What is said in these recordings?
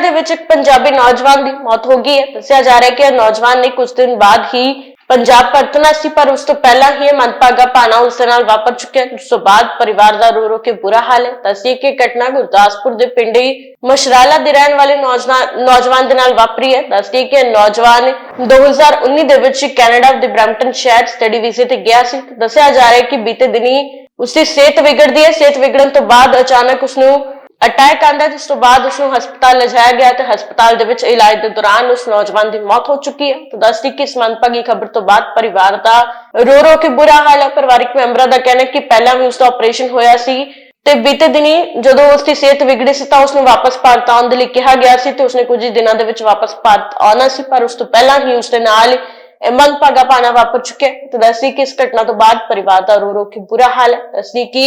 ਦੇ ਵਿੱਚ ਇੱਕ ਪੰਜਾਬੀ ਨੌਜਵਾਨ ਦੀ ਮੌਤ ਹੋ ਗਈ ਹੈ। ਦੱਸਿਆ ਜਾ ਰਿਹਾ ਹੈ ਕਿ ਇਹ ਨੌਜਵਾਨ ਨੇ ਕੁਝ ਦਿਨ ਬਾਅਦ ਹੀ ਪੰਜਾਬ ਪਰਤਣਾ ਸੀ, ਪਰ ਉਸ ਤੋਂ ਪਹਿਲਾਂ ਹੀ ਇਹ ਮੰਦਭਾਗਾ ਪਾਣਾ ਉਸ ਦੇ ਨਾਲ ਵਾਪਰ ਚੁੱਕਿਆ ਉਸ ਤੋਂ ਬਾਅਦ ਪਰਿਵਾਰ ਦਾ ਰੋ ਰੋ ਕੇ ਬੁਰਾ ਹਾਲ ਹੈ। ਦੱਸੀ ਕਿ ਇਹ ਘਟਨਾ ਗੁਰਦਾਸਪੁਰ ਦੇ ਪਿੰਡ ਹੀ ਮਸ਼ਰਾਲਾ ਦੇ ਰਹਿਣ ਵਾਲੇ ਨੌਜਵਾਨ ਨੌਜਵਾਨ ਦੇ ਨਾਲ ਵਾਪਰੀ ਹੈ। ਦੱਸਦੀ ਕਿ ਨੌਜਵਾਨ 2019 ਦੇ ਵਿੱਚ ਕੈਨੇਡਾ ਦੇ ਬ੍ਰੈਂਪਟਨ ਸ਼ਹਿਰ ਸਟੱਡੀ ਵੀਜ਼ੇ ਤੇ ਗਿਆ ਸੀ। ਦੱਸਿਆ ਜਾ ਰਿਹਾ ਹੈ ਕਿ ਬੀਤੇ ਦਿਨੀ ਉਸ ਦੀ ਸਿਹਤ ਵਿਗੜਦੀ ਹੈ। ਸਿਹਤ ਵਿਗੜਨ ਤੋਂ ਬਾਅਦ ਅਚਾਨਕ ਉਸ ਨੂੰ ਅਟੈਕ ਆਂਦਾ ਜਿਸ ਤੋਂ ਬਾਅਦ ਉਸ ਨੂੰ ਹਸਪਤਾਲ ਲਿਜਾਇਆ ਗਿਆ ਤੇ ਹਸਪਤਾਲ ਦੇ ਵਿੱਚ ਇਲਾਜ ਦੇ ਦੌਰਾਨ ਉਸ ਨੌਜਵਾਨ ਦੀ ਮੌਤ ਹੋ ਚੁੱਕੀ ਹੈ। ਤਾਂ ਦੱਸਦੀ ਕਿ ਇਸ ਮੰਦਭਾਗੀ ਖਬਰ ਤੋਂ ਬਾਅਦ ਪਰਿਵਾਰ ਦਾ ਰੋ ਰੋ ਕੇ ਬੁਰਾ ਹਾਲ ਹੈ। ਪਰਿਵਾਰਕ ਮੈਂਬਰਾਂ ਦਾ ਕਹਿਣਾ ਹੈ ਕਿ ਪਹਿਲਾਂ ਵੀ ਉਸ ਦਾ ਆਪਰੇਸ਼ਨ ਹੋਇਆ ਸੀ ਤੇ ਬੀਤੇ ਦਿਨੀ ਜਦੋਂ ਉਸ ਦੀ ਸਿਹਤ ਵਿਗੜੀ ਸੀ ਤਾਂ ਉਸ ਨੂੰ ਵਾਪਸ ਭਾਰਤ ਆਉਣ ਦੇ ਲਈ ਕਿਹਾ ਗਿਆ ਸੀ ਤੇ ਉਸਨੇ ਕੁਝ ਦਿਨਾਂ ਦੇ ਵਿੱਚ ਵਾਪਸ ਭਾਰਤ ਆਉਣਾ ਸੀ, ਪਰ ਉਸ ਤੋਂ ਪਹਿਲਾਂ ਹੀ ਉਸ ਦੇ ਨਾਲ ਇਹ ਮੰਦਭਾਗਾ ਪਾਣਾ ਵਾਪਰ ਚੁੱਕਿਆ ਤੇ ਦੱਸਦੀ ਕਿ ਇਸ ਘਟਨਾ ਤੋਂ ਬਾਅਦ ਪਰਿਵਾਰ ਦਾ ਰੋ ਰੋ ਕੇ ਬੁਰਾ ਹਾਲ ਹੈ। ਦੱਸਦੀ ਕਿ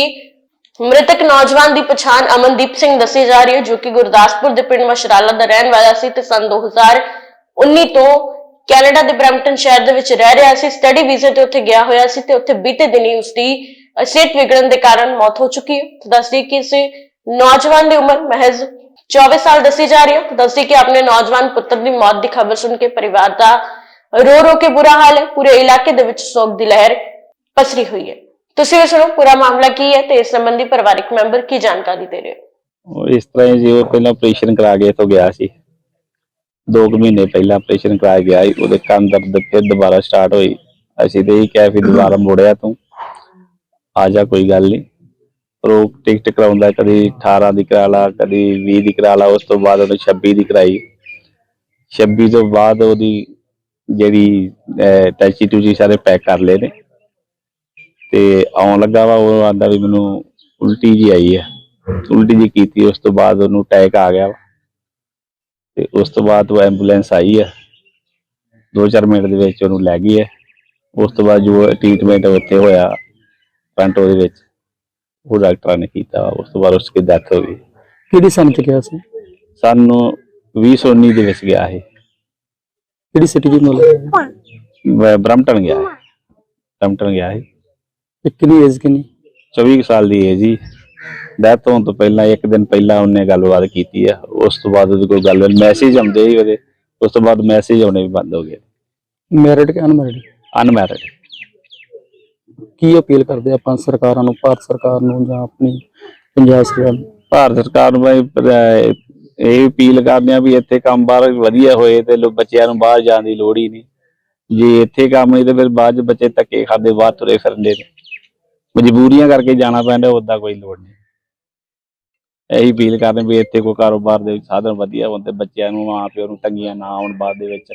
ਮ੍ਰਿਤਕ ਨੌਜਵਾਨ ਦੀ ਪਛਾਣ ਅਮਨਦੀਪ ਸਿੰਘ ਦੱਸੀ ਜਾ ਰਹੀ ਹੈ, ਜੋ ਕਿ ਗੁਰਦਾਸਪੁਰ ਦੇ ਪਿੰਡ ਮਸ਼ਰਾਲਾ ਦਾ ਰਹਿਣ ਵਾਲਾ ਸੀ ਤੇ ਸਨ 2019 ਤੋਂ ਕੈਨੇਡਾ ਦੇ ਬ੍ਰੈਂਪਟਨ ਸ਼ਹਿਰ ਦੇ ਵਿੱਚ ਰਹਿ ਰਿਹਾ ਸੀ। ਸਟੱਡੀ ਵੀਜ਼ੇ ਤੇ ਉੱਥੇ ਗਿਆ ਹੋਇਆ ਸੀ ਤੇ ਉੱਥੇ ਬੀਤੇ ਦਿਨੀ ਉਸਦੀ ਸਿਹਤ ਵਿਗੜਨ ਦੇ ਕਾਰਨ ਮੌਤ ਹੋ ਚੁੱਕੀ ਹੈ। ਦੱਸਦੀ ਕਿ ਇਸ ਨੌਜਵਾਨ ਦੀ ਉਮਰ ਮਹਿਜ਼ 24 ਸਾਲ ਦੱਸੀ ਜਾ ਰਹੀ ਹੈ। ਦੱਸਦੀ ਕਿ ਆਪਣੇ ਨੌਜਵਾਨ ਪੁੱਤਰ ਦੀ ਮੌਤ ਦੀ ਖਬਰ ਸੁਣ ਕੇ ਪਰਿਵਾਰ ਦਾ ਰੋ ਰੋ ਕੇ ਬੁਰਾ ਹਾਲ ਹੈ। ਪੂਰੇ ਇਲਾਕੇ ਦੇ ਵਿੱਚ ਸੋਗ ਦੀ ਲਹਿਰ ਪਸਰੀ ਹੋਈ ਹੈ। ਤੁਸੀਂ ਵੀ ਸੁਣੋ, ਪੂਰਾ ਮਾਮਲਾ ਕੀ ਹੈ ਤੇ ਇਸ ਸੰਬੰਧੀ ਪਰਿਵਾਰਕ ਮੈਂਬਰ ਕੀ ਜਾਣਕਾਰੀ ਦੇ ਰਹੇ ਹੋ? ਉਹ ਇਸ ਤਰ੍ਹਾਂ ਹੀ ਜੀ, ਉਹ ਪਹਿਲਾਂ ਆਪਰੇਸ਼ਨ ਕਰਾ ਕੇ ਇੱਥੋਂ ਗਿਆ ਸੀ। 2 ਮਹੀਨੇ ਪਹਿਲਾਂ ਆਪਰੇਸ਼ਨ ਕਰਾ ਗਿਆ ਸੀ ਉਹਦੇ ਕੰਨ ਦਰਦ ਫਿਰ ਦੁਬਾਰਾ ਸਟਾਰਟ ਹੋਈ। ਅਸੀਂ ਤੇ ਇਹ ਕਿਹਾ ਵੀ ਦੁਬਾਰਾ ਮੁੜਿਆ ਤੂੰ। ਆ ਜਾ, ਕੋਈ ਗੱਲ ਨਹੀਂ ਪਰ ਉਹ ਟਿਕਟ ਕਰਾਉਂਦਾ ਕਦੀ 18 ਦੀ ਕਰਾ ਲਾ, ਕਦੀ 20 ਦੀ ਕਰਾ ਲਾ, ਉਸ ਤੋਂ ਬਾਅਦ ਉਹਨੇ 26 ਦੀ ਕਰਾਈ। 26 ਤੋਂ ਬਾਅਦ ਉਹਦੀ ਜਿਹੜੀ ਟੈਚੀ ਟੂਚੀ ਸਾਰੇ ਪੈਕ ਕਰ ਲਏ ਨੇ। ਤੇ ਆਉਣ ਲੱਗਾ ਵਾ ਉਹ ਆਂਦਾ ਵੀ ਮੈਨੂੰ ਉਲਟੀ ਜੀ ਆਈ ਹੈ ਉਲਟੀ ਜੀ ਕੀਤੀ ਉਸ ਤੋਂ ਬਾਅਦ ਉਹਨੂੰ ਅਟੈਕ ਆ ਗਿਆ। ਤੇ ਉਸ ਤੋਂ ਬਾਅਦ ਉਹ ਐਂਬੂਲੈਂਸ ਆਈ ਹੈ 2-4 ਮਿੰਟ ਦੇ ਵਿੱਚ ਉਹਨੂੰ ਲੈ ਗਈ ਹੈ ਉਸ ਤੋਂ ਬਾਅਦ ਜੋ ਟ੍ਰੀਟਮੈਂਟ ਉੱਥੇ ਹੋਇਆ ਫਰੰਟ ਉਹਦੇ ਵਿੱਚ ਉਹ ਡਾਕਟਰਾਂ ਨੇ ਕੀਤਾ। ਉਸ ਤੋਂ ਬਾਅਦ ਉਸ ਦੀ ਡੈਥ ਹੋ ਗਈ। ਕਿਹੜੀ ਸਨ ਚ ਗਿਆ ਸੀ? ਸਾਨੂੰ 2019 ਦੇ ਵਿੱਚ ਗਿਆ ਇਹ। ਕਿਹੜੀ ਸਿਟੀ ਦੀ ਮਤਲਬ ਬ- ਬਰਮਟਨ ਗਿਆ ਇਹ। ਬਰਮਟਨ ਗਿਆ ਇਹ ਤੇ ਕਿੰਨੀ ਏਜ ਕਿੰਨੀ? 24 ਕੁ ਸਾਲ ਦੀ ਹੈ ਜੀ। ਡੈਥ ਹੋਣ ਤੋਂ ਪਹਿਲਾਂ ਇੱਕ ਦਿਨ ਪਹਿਲਾਂ ਉਹਨੇ ਗੱਲਬਾਤ ਕੀਤੀ ਆ। ਉਸ ਤੋਂ ਬਾਅਦ ਉਹਦੇ ਕੋਲ ਗੱਲ ਮੈਸੇਜ ਆਉਂਦੇ ਸੀ ਉਹਦੇ। ਉਸ ਤੋਂ ਬਾਅਦ ਮੈਸੇਜ ਆਉਣੇ ਵੀ ਬੰਦ ਹੋ ਗਏ। ਮੈਰਿਡ ਕਿ ਅਨਮੈਰਿਡ ਅਨਮੈਰਿਡ ਕੀ ਅਪੀਲ ਕਰਦੇ ਆਪਾਂ ਸਰਕਾਰਾਂ ਨੂੰ ਭਾਰਤ ਸਰਕਾਰ ਨੂੰ ਜਾਂ ਆਪਣੀ ਪੰਜਾਬ ਸਰਕਾਰ ਨੂੰ? ਭਾਰਤ ਸਰਕਾਰ ਨੂੰ ਬਈ ਪ- ਇਹ ਅਪੀਲ ਕਰਦੇ ਆ ਵੀ ਇੱਥੇ ਕੰਮ ਬਾਹਰ ਵਧੀਆ ਹੋਏ ਤੇ ਲੋ ਬੱਚਿਆਂ ਨੂੰ ਬਾਹਰ ਜਾਣ ਦੀ ਲੋੜ ਹੀ ਨਹੀਂ। ਜੇ ਇੱਥੇ ਕੰਮ ਨਹੀਂ ਤੇ ਫਿਰ ਬਾਅਦ ਚ ਬੱਚੇ ਧੱਕੇ ਖਾਦੇ ਬਾਹਰ ਤੁਰੇ ਫਿਰਦੇ ਨੇ। ਮਜਬੂਰੀਆਂ ਕਰਕੇ ਜਾਣਾ ਪੈਂਦਾ ਉਦਾਂ ਕੋਈ ਲੋੜ ਨਹੀਂ। ਇਹੀ ਅਪੀਲ ਕਰਦੇ ਵੀ ਇੱਥੇ ਕੋਈ ਕਾਰੋਬਾਰ ਦੇ ਸਾਧਨ ਵਧੀਆ ਹੋਣ ਤੇ ਬੱਚਿਆਂ ਨੂੰ ਮਾਂ ਪਿਓ ਨੂੰ ਤੰਗੀਆਂ ਨਾ ਆਉਣ ਬਾਅਦ ਦੇ ਵਿੱਚ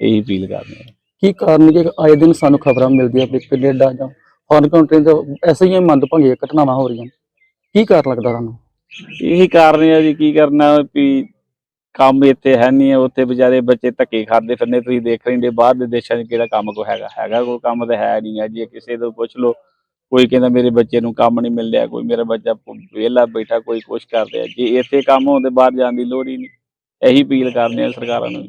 ਇਹੀ ਅਪੀਲ ਕਰਦੇ ਆ ਕੀ ਕਾਰਨ ਕਿ ਆਏ ਦਿਨ ਸਾਨੂੰ ਖਬਰਾਂ ਮਿਲਦੀਆਂ ਵੀ ਕੈਨੇਡਾ ਜਾਂ ਫੋਰਨ ਕੰਟਰੀ ਤੋਂ ਐਸੇ ਹੀ ਮੰਦਭਾਗੀਆਂ ਘਟਨਾਵਾਂ ਹੋ ਰਹੀਆਂ ਕੀ ਕਾਰਨ ਲੱਗਦਾ ਤੁਹਾਨੂੰ? ਇਹੀ ਕਾਰਨ ਹੈ ਜੀ ਕੀ ਕਰਨਾ ਵੀ ਕੰਮ ਇੱਥੇ ਹੈ ਨਹੀਂ ਹੈ ਉੱਥੇ ਵਿਚਾਰੇ ਬੱਚੇ ਧੱਕੇ ਖਾਂਦੇ ਫਿਰਨੇ ਤੁਸੀਂ ਦੇਖ ਰਹੇ ਹੋ ਬਾਹਰ ਦੇ ਦੇਸ਼ਾਂ 'ਚ ਕਿਹੜਾ ਕੰਮ ਕੋ ਹੈਗਾ ਹੈਗਾ ਕੋਈ ਕੰਮ ਤਾਂ ਹੈ ਨਹੀਂ ਹੈ ਜੀ ਕਿਸੇ ਤੋਂ ਪੁੱਛ ਲਓ। ਕੋਈ ਕਹਿੰਦਾ ਮੇਰੇ ਬੱਚੇ ਨੂੰ ਕੰਮ ਨਹੀਂ ਮਿਲ ਰਿਹਾ, ਕੋਈ ਮੇਰਾ ਬੱਚਾ ਵਿਹਲਾ ਬੈਠਾ, ਕੋਈ ਕੁਛ ਕਰ ਰਿਹਾ। ਜੇ ਇੱਥੇ ਕੰਮ ਹੋਣ ਤੇ ਬਾਹਰ ਜਾਣ ਦੀ ਲੋੜ ਹੀ ਨਹੀਂ। ਇਹੀ ਅਪੀਲ ਕਰਦੇ ਆ ਸਰਕਾਰਾਂ ਨੂੰ।